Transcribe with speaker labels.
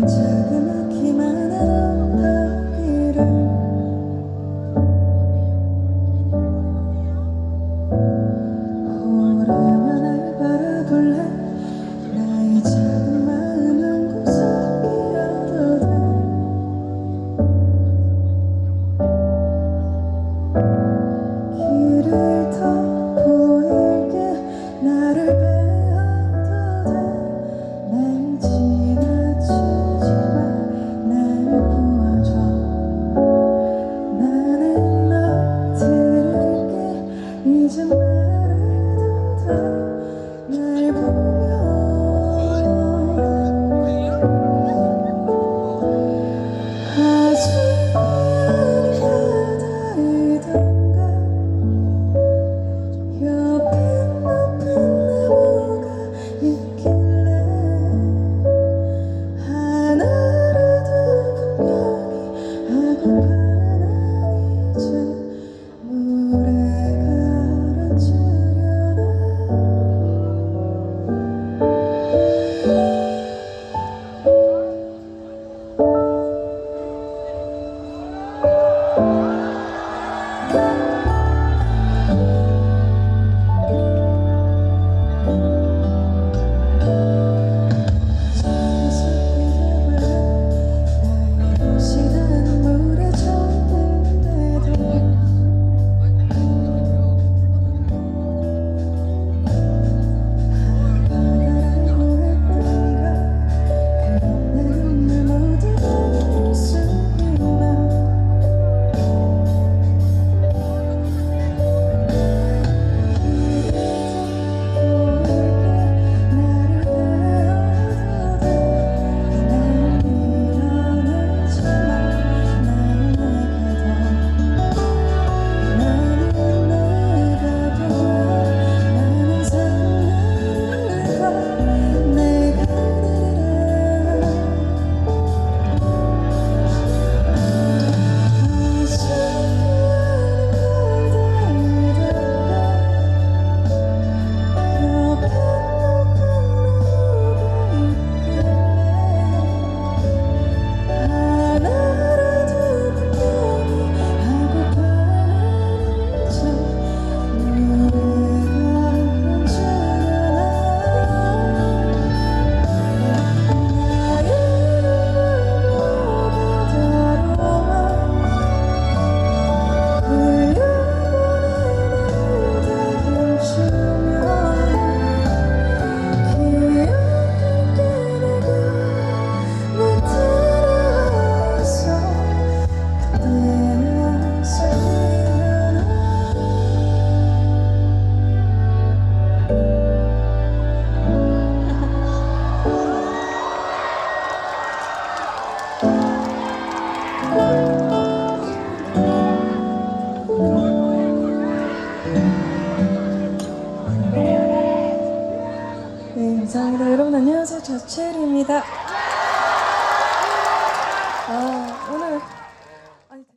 Speaker 1: 작은 아기만 알아 여러분 안녕하세요. 저채율입니다.